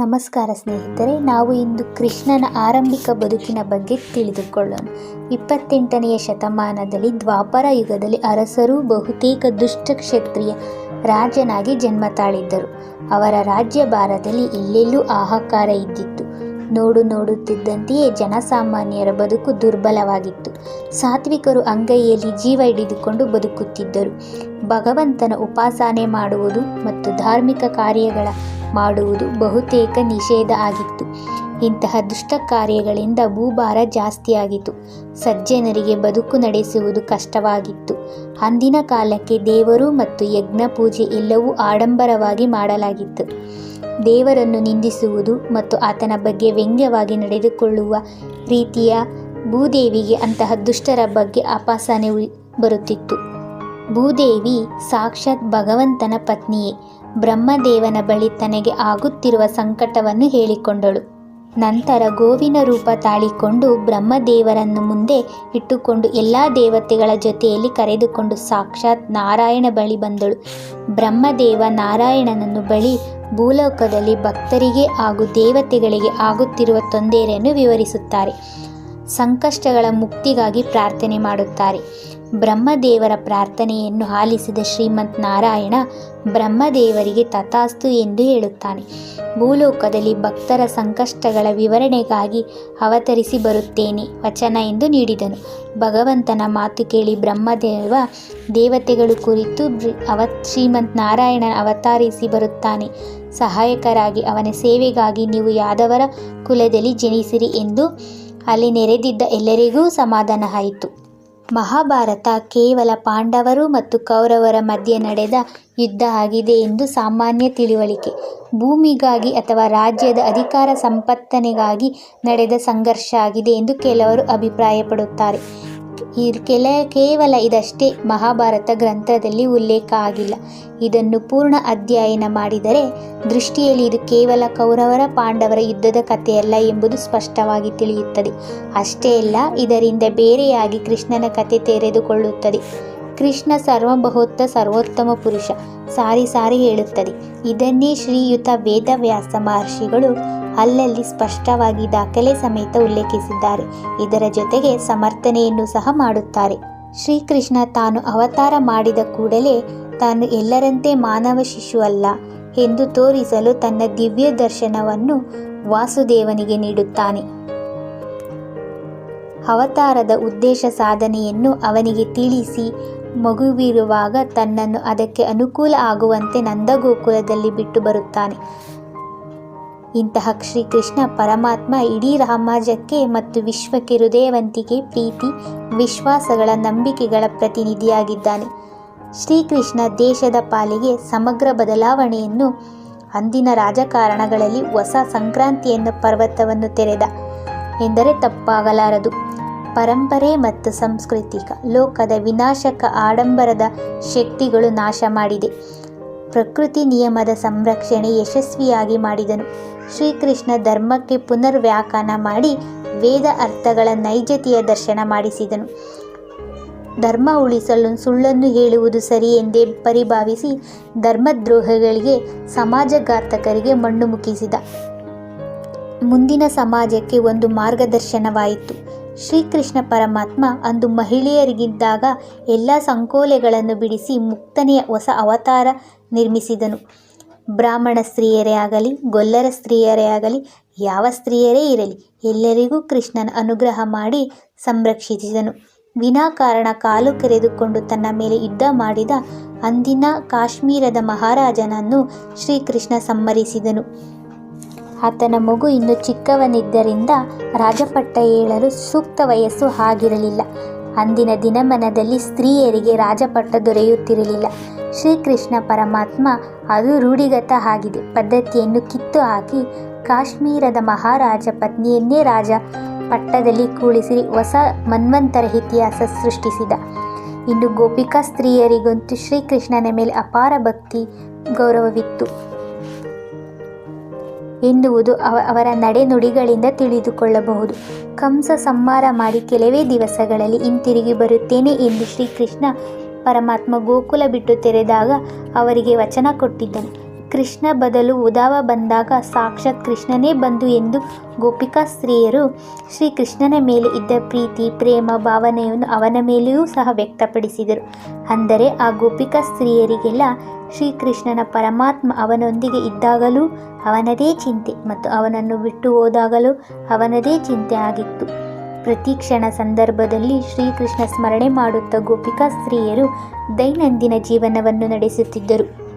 ನಮಸ್ಕಾರ ಸ್ನೇಹಿತರೆ, ನಾವು ಇಂದು ಕೃಷ್ಣನ ಆರಂಭಿಕ ಬದುಕಿನ ಬಗ್ಗೆ ತಿಳಿದುಕೊಳ್ಳೋಣ. ಇಪ್ಪತ್ತೆಂಟನೆಯ ಶತಮಾನದಲ್ಲಿ ದ್ವಾಪರ ಯುಗದಲ್ಲಿ ಅರಸರು ಬಹುತೇಕ ದುಷ್ಟ ಕ್ಷತ್ರಿಯ ರಾಜನಾಗಿ ಜನ್ಮ ತಾಳಿದ್ದರು. ಅವರ ರಾಜ್ಯಭಾರದಲ್ಲಿ ಎಲ್ಲೆಲ್ಲೂ ಆಹಾಕಾರ ಇದ್ದಿತ್ತು. ನೋಡು ನೋಡುತ್ತಿದ್ದಂತೆಯೇ ಜನಸಾಮಾನ್ಯರ ಬದುಕು ದುರ್ಬಲವಾಗಿತ್ತು. ಸಾತ್ವಿಕರು ಅಂಗೈಯಲ್ಲಿ ಜೀವ ಹಿಡಿದುಕೊಂಡು ಬದುಕುತ್ತಿದ್ದರು. ಭಗವಂತನ ಉಪಾಸನೆ ಮಾಡುವುದು ಮತ್ತು ಧಾರ್ಮಿಕ ಕಾರ್ಯಗಳ ಮಾಡುವುದು ಬಹುತೇಕ ನಿಷೇಧ ಆಗಿತ್ತು. ಇಂತಹ ದುಷ್ಟ ಕಾರ್ಯಗಳಿಂದ ಭೂಭಾರ ಜಾಸ್ತಿಯಾಗಿತ್ತು. ಸಜ್ಜನರಿಗೆ ಬದುಕು ನಡೆಸುವುದು ಕಷ್ಟವಾಗಿತ್ತು. ಅಂದಿನ ಕಾಲಕ್ಕೆ ದೇವರು ಮತ್ತು ಯಜ್ಞ ಪೂಜೆ ಎಲ್ಲವೂ ಆಡಂಬರವಾಗಿ ಮಾಡಲಾಗಿತ್ತು. ದೇವರನ್ನು ನಿಂದಿಸುವುದು ಮತ್ತು ಆತನ ಬಗ್ಗೆ ವ್ಯಂಗ್ಯವಾಗಿ ನಡೆದುಕೊಳ್ಳುವ ರೀತಿಯ ಭೂದೇವಿಗೆ ಅಂತಹ ದುಷ್ಟರ ಬಗ್ಗೆ ಅಪಾಸನೆ ಬರುತ್ತಿತ್ತು. ಭೂದೇವಿ ಸಾಕ್ಷಾತ್ ಭಗವಂತನ ಪತ್ನಿಯೇ. ಬ್ರಹ್ಮದೇವನ ಬಳಿ ತನಗೆ ಆಗುತ್ತಿರುವ ಸಂಕಟವನ್ನು ಹೇಳಿಕೊಂಡಳು. ನಂತರ ಗೋವಿನ ರೂಪ ತಾಳಿಕೊಂಡು ಬ್ರಹ್ಮದೇವರನ್ನು ಮುಂದೆ ಇಟ್ಟುಕೊಂಡು ಎಲ್ಲ ದೇವತೆಗಳ ಜೊತೆಯಲ್ಲಿ ಕರೆದುಕೊಂಡು ಸಾಕ್ಷಾತ್ ನಾರಾಯಣ ಬಳಿ ಬಂದಳು. ಬ್ರಹ್ಮದೇವ ನಾರಾಯಣನನ್ನು ಬಳಿ ಭೂಲೋಕದಲ್ಲಿ ಭಕ್ತರಿಗೆ ಹಾಗೂ ದೇವತೆಗಳಿಗೆ ಆಗುತ್ತಿರುವ ತೊಂದರೆಯನ್ನು ವಿವರಿಸುತ್ತಾರೆ. ಸಂಕಷ್ಟಗಳ ಮುಕ್ತಿಗಾಗಿ ಪ್ರಾರ್ಥನೆ ಮಾಡುತ್ತಾರೆ. ಬ್ರಹ್ಮದೇವರ ಪ್ರಾರ್ಥನೆಯನ್ನು ಆಲಿಸಿದ ಶ್ರೀಮಂತ್ ನಾರಾಯಣ ಬ್ರಹ್ಮದೇವರಿಗೆ ತಥಾಸ್ತು ಎಂದು ಹೇಳುತ್ತಾನೆ. ಭೂಲೋಕದಲ್ಲಿ ಭಕ್ತರ ಸಂಕಷ್ಟಗಳ ವಿವರಣೆಗಾಗಿ ಅವತರಿಸಿ ಬರುತ್ತೇನೆ, ವಚನ ಎಂದು ನೀಡಿದನು. ಭಗವಂತನ ಮಾತು ಕೇಳಿ ಬ್ರಹ್ಮದೇವ ದೇವತೆಗಳು ಕುರಿತು ಅವ ಶ್ರೀಮಂತ್ ನಾರಾಯಣ ಅವತರಿಸಿ ಬರುತ್ತಾನೆ. ಸಹಾಯಕರಾಗಿ ಅವನ ಸೇವೆಗಾಗಿ ನೀವು ಯಾದವರ ಕುಲದಲ್ಲಿ ಜನಿಸಿರಿ ಎಂದು ಅಲ್ಲಿ ನೆರೆದಿದ್ದ ಎಲ್ಲರಿಗೂ ಸಮಾಧಾನ ಆಯಿತು. ಮಹಾಭಾರತ ಕೇವಲ ಪಾಂಡವರು ಮತ್ತು ಕೌರವರ ಮಧ್ಯೆ ನಡೆದ ಯುದ್ಧ ಆಗಿದೆ ಎಂದು ಸಾಮಾನ್ಯ ತಿಳುವಳಿಕೆ. ಭೂಮಿಗಾಗಿ ಅಥವಾ ರಾಜ್ಯದ ಅಧಿಕಾರ ಸಂಪತ್ತನೆಗಾಗಿ ನಡೆದ ಸಂಘರ್ಷ ಆಗಿದೆ ಎಂದು ಕೆಲವರು ಅಭಿಪ್ರಾಯಪಡುತ್ತಾರೆ. ಈ ಕೆಲ ಕೇವಲ ಇದಷ್ಟೇ ಮಹಾಭಾರತ ಗ್ರಂಥದಲ್ಲಿ ಉಲ್ಲೇಖ ಆಗಿಲ್ಲ. ಇದನ್ನು ಪೂರ್ಣ ಅಧ್ಯಯನ ಮಾಡಿದರೆ ದೃಷ್ಟಿಯಲ್ಲಿ ಇದು ಕೇವಲ ಕೌರವರ ಪಾಂಡವರ ಯುದ್ಧದ ಕಥೆಯಲ್ಲ ಎಂಬುದು ಸ್ಪಷ್ಟವಾಗಿ ತಿಳಿಯುತ್ತದೆ. ಅಷ್ಟೇ ಅಲ್ಲ, ಇದರಿಂದ ಬೇರೆಯಾಗಿ ಕೃಷ್ಣನ ಕಥೆ ತೆರೆದುಕೊಳ್ಳುತ್ತದೆ. ಕೃಷ್ಣ ಸರ್ವಬಹುತ್ವ ಸರ್ವೋತ್ತಮ ಪುರುಷ, ಸಾರಿ ಸಾರಿ ಹೇಳುತ್ತದೆ. ಇದನ್ನೇ ಶ್ರೀಯುತ ವೇದವ್ಯಾಸ ಮಹರ್ಷಿಗಳು ಅಲ್ಲಲ್ಲಿ ಸ್ಪಷ್ಟವಾಗಿ ದಾಖಲೆ ಸಮೇತ ಉಲ್ಲೇಖಿಸಿದ್ದಾರೆ. ಇದರ ಜೊತೆಗೆ ಸಮರ್ಥನೆಯನ್ನು ಸಹ ಮಾಡುತ್ತಾರೆ. ಶ್ರೀಕೃಷ್ಣ ತಾನು ಅವತಾರ ಮಾಡಿದ ಕೂಡಲೇ ತಾನು ಎಲ್ಲರಂತೆ ಮಾನವ ಶಿಶು ಅಲ್ಲ ಎಂದು ತೋರಿಸಲು ತನ್ನ ದಿವ್ಯ ದರ್ಶನವನ್ನು ವಾಸುದೇವನಿಗೆ ನೀಡುತ್ತಾನೆ. ಅವತಾರದ ಉದ್ದೇಶ ಸಾಧನೆಯನ್ನು ಅವನಿಗೆ ತಿಳಿಸಿ ಮಗುವಿರುವಾಗ ತನ್ನನ್ನು ಅದಕ್ಕೆ ಅನುಕೂಲ ಆಗುವಂತೆ ನಂದಗೋಕುಲದಲ್ಲಿ ಬಿಟ್ಟು ಬರುತ್ತಾನೆ. ಇಂತಹ ಶ್ರೀಕೃಷ್ಣ ಪರಮಾತ್ಮ ಇಡೀ ಸಮಾಜಕ್ಕೆ ಮತ್ತು ವಿಶ್ವಕ್ಕೆ ಹೃದಯವಂತಿಕೆ, ಪ್ರೀತಿ, ವಿಶ್ವಾಸಗಳ ನಂಬಿಕೆಗಳ ಪ್ರತಿನಿಧಿಯಾಗಿದ್ದಾನೆ. ಶ್ರೀಕೃಷ್ಣ ದೇಶದ ಪಾಲಿಗೆ ಸಮಗ್ರ ಬದಲಾವಣೆಯನ್ನು ಅಂದಿನ ರಾಜಕಾರಣಗಳಲ್ಲಿ ಹೊಸ ಸಂಕ್ರಾಂತಿಯನ್ನು ಪರ್ವತವನ್ನು ತೆರೆದ ಎಂದರೆ ತಪ್ಪಾಗಲಾರದು. ಪರಂಪರೆ ಮತ್ತು ಸಾಂಸ್ಕೃತಿಕ ಲೋಕದ ವಿನಾಶಕ ಆಡಂಬರದ ಶಕ್ತಿಗಳು ನಾಶ ಮಾಡಿದೆ ಪ್ರಕೃತಿ ನಿಯಮದ ಸಂರಕ್ಷಣೆ ಯಶಸ್ವಿಯಾಗಿ ಮಾಡಿದನು. ಶ್ರೀಕೃಷ್ಣ ಧರ್ಮಕ್ಕೆ ಪುನರ್ ವ್ಯಾಖ್ಯಾನ ಮಾಡಿ ವೇದ ಅರ್ಥಗಳ ನೈಜತೆಯ ದರ್ಶನ ಮಾಡಿಸಿದನು. ಧರ್ಮ ಉಳಿಸಲು ಸುಳ್ಳನ್ನು ಹೇಳುವುದು ಸರಿ ಎಂದೇ ಪರಿಭಾವಿಸಿ ಧರ್ಮದ್ರೋಹಗಳಿಗೆ, ಸಮಾಜಘಾತಕರಿಗೆ ಮಣ್ಣು ಮುಕ್ಕಿಸಿದ. ಮುಂದಿನ ಸಮಾಜಕ್ಕೆ ಒಂದು ಮಾರ್ಗದರ್ಶನವಾಯಿತು. ಶ್ರೀಕೃಷ್ಣ ಪರಮಾತ್ಮ ಅಂದು ಮಹಿಳೆಯರಿಗಿದ್ದಾಗ ಎಲ್ಲ ಸಂಕೋಲೆಗಳನ್ನು ಬಿಡಿಸಿ ಮುಕ್ತನೆಯ ಹೊಸ ಅವತಾರ ನಿರ್ಮಿಸಿದನು. ಬ್ರಾಹ್ಮಣ ಸ್ತ್ರೀಯರೇ ಆಗಲಿ, ಗೊಲ್ಲರ ಸ್ತ್ರೀಯರೇ ಆಗಲಿ, ಯಾವ ಸ್ತ್ರೀಯರೇ ಇರಲಿ, ಎಲ್ಲರಿಗೂ ಕೃಷ್ಣನ ಅನುಗ್ರಹ ಮಾಡಿ ಸಂರಕ್ಷಿಸಿದನು. ವಿನಾಕಾರಣ ಕಾಲು ಕೆರೆದುಕೊಂಡು ತನ್ನ ಮೇಲೆ ಯುದ್ಧ ಮಾಡಿದ ಅಂದಿನ ಕಾಶ್ಮೀರದ ಮಹಾರಾಜನನ್ನು ಶ್ರೀಕೃಷ್ಣ ಸಂಹರಿಸಿದನು. ಆತನ ಮಗು ಇನ್ನು ಚಿಕ್ಕವನಿದ್ದರಿಂದ ರಾಜಪಟ್ಟ ಏಳಲು ಸೂಕ್ತ ವಯಸ್ಸು ಆಗಿರಲಿಲ್ಲ. ಅಂದಿನ ದಿನಮನದಲ್ಲಿ ಸ್ತ್ರೀಯರಿಗೆ ರಾಜಪಟ್ಟ ದೊರೆಯುತ್ತಿರಲಿಲ್ಲ. ಶ್ರೀಕೃಷ್ಣ ಪರಮಾತ್ಮ ಅದು ರೂಢಿಗತ ಆಗಿದೆ. ಪದ್ಧತಿಯನ್ನು ಕಿತ್ತು ಹಾಕಿ ಕಾಶ್ಮೀರದ ಮಹಾರಾಜ ಪತ್ನಿಯನ್ನೇ ರಾಜ ಪಟ್ಟದಲ್ಲಿ ಕೂಳಿಸಿ ಹೊಸ ಮನ್ವಂತರ ಇತಿಹಾಸ ಸೃಷ್ಟಿಸಿದ. ಇನ್ನು ಗೋಪಿಕಾ ಸ್ತ್ರೀಯರಿಗಂತೂ ಶ್ರೀಕೃಷ್ಣನ ಮೇಲೆ ಅಪಾರ ಭಕ್ತಿ ಗೌರವವಿತ್ತು. ಎನ್ನುವುದು ಅವ, ಅವರ ನಡೆನುಡಿಗಳಿಂದ ತಿಳಿದುಕೊಳ್ಳಬಹುದು. ಕಂಸ ಸಂಹಾರ ಮಾಡಿ ಕೆಲವೇ ದಿವಸಗಳಲ್ಲಿ ಹಿಂತಿರುಗಿ ಬರುತ್ತೇನೆ ಎಂದು ಶ್ರೀಕೃಷ್ಣ ಪರಮಾತ್ಮ ಗೋಕುಲ ಬಿಟ್ಟು ತೆರೆದಾಗ ಅವರಿಗೆ ವಚನ ಕೊಟ್ಟಿದ್ದನು. ಕೃಷ್ಣ ಬದಲು ಉದಾವ ಬಂದಾಗ ಸಾಕ್ಷಾತ್ ಕೃಷ್ಣನೇ ಬಂದು ಎಂದು ಗೋಪಿಕಾ ಸ್ತ್ರೀಯರು ಶ್ರೀಕೃಷ್ಣನ ಮೇಲೆ ಇದ್ದ ಪ್ರೀತಿ, ಪ್ರೇಮ, ಭಾವನೆಯನ್ನು ಅವನ ಮೇಲೆಯೂ ಸಹ ವ್ಯಕ್ತಪಡಿಸಿದರು. ಅಂದರೆ ಆ ಗೋಪಿಕಾ ಸ್ತ್ರೀಯರಿಗೆಲ್ಲ ಶ್ರೀಕೃಷ್ಣನ ಪರಮಾತ್ಮ ಅವನೊಂದಿಗೆ ಇದ್ದಾಗಲೂ ಅವನದೇ ಚಿಂತೆ ಮತ್ತು ಅವನನ್ನು ಬಿಟ್ಟು ಹೋದಾಗಲೂ ಅವನದೇ ಚಿಂತೆ ಆಗಿತ್ತು. ಪ್ರತಿ ಕ್ಷಣ ಸಂದರ್ಭದಲ್ಲಿ ಶ್ರೀಕೃಷ್ಣ ಸ್ಮರಣೆ ಮಾಡುತ್ತಾ ಗೋಪಿಕಾ ಸ್ತ್ರೀಯರು ದೈನಂದಿನ ಜೀವನವನ್ನು ನಡೆಸುತ್ತಿದ್ದರು.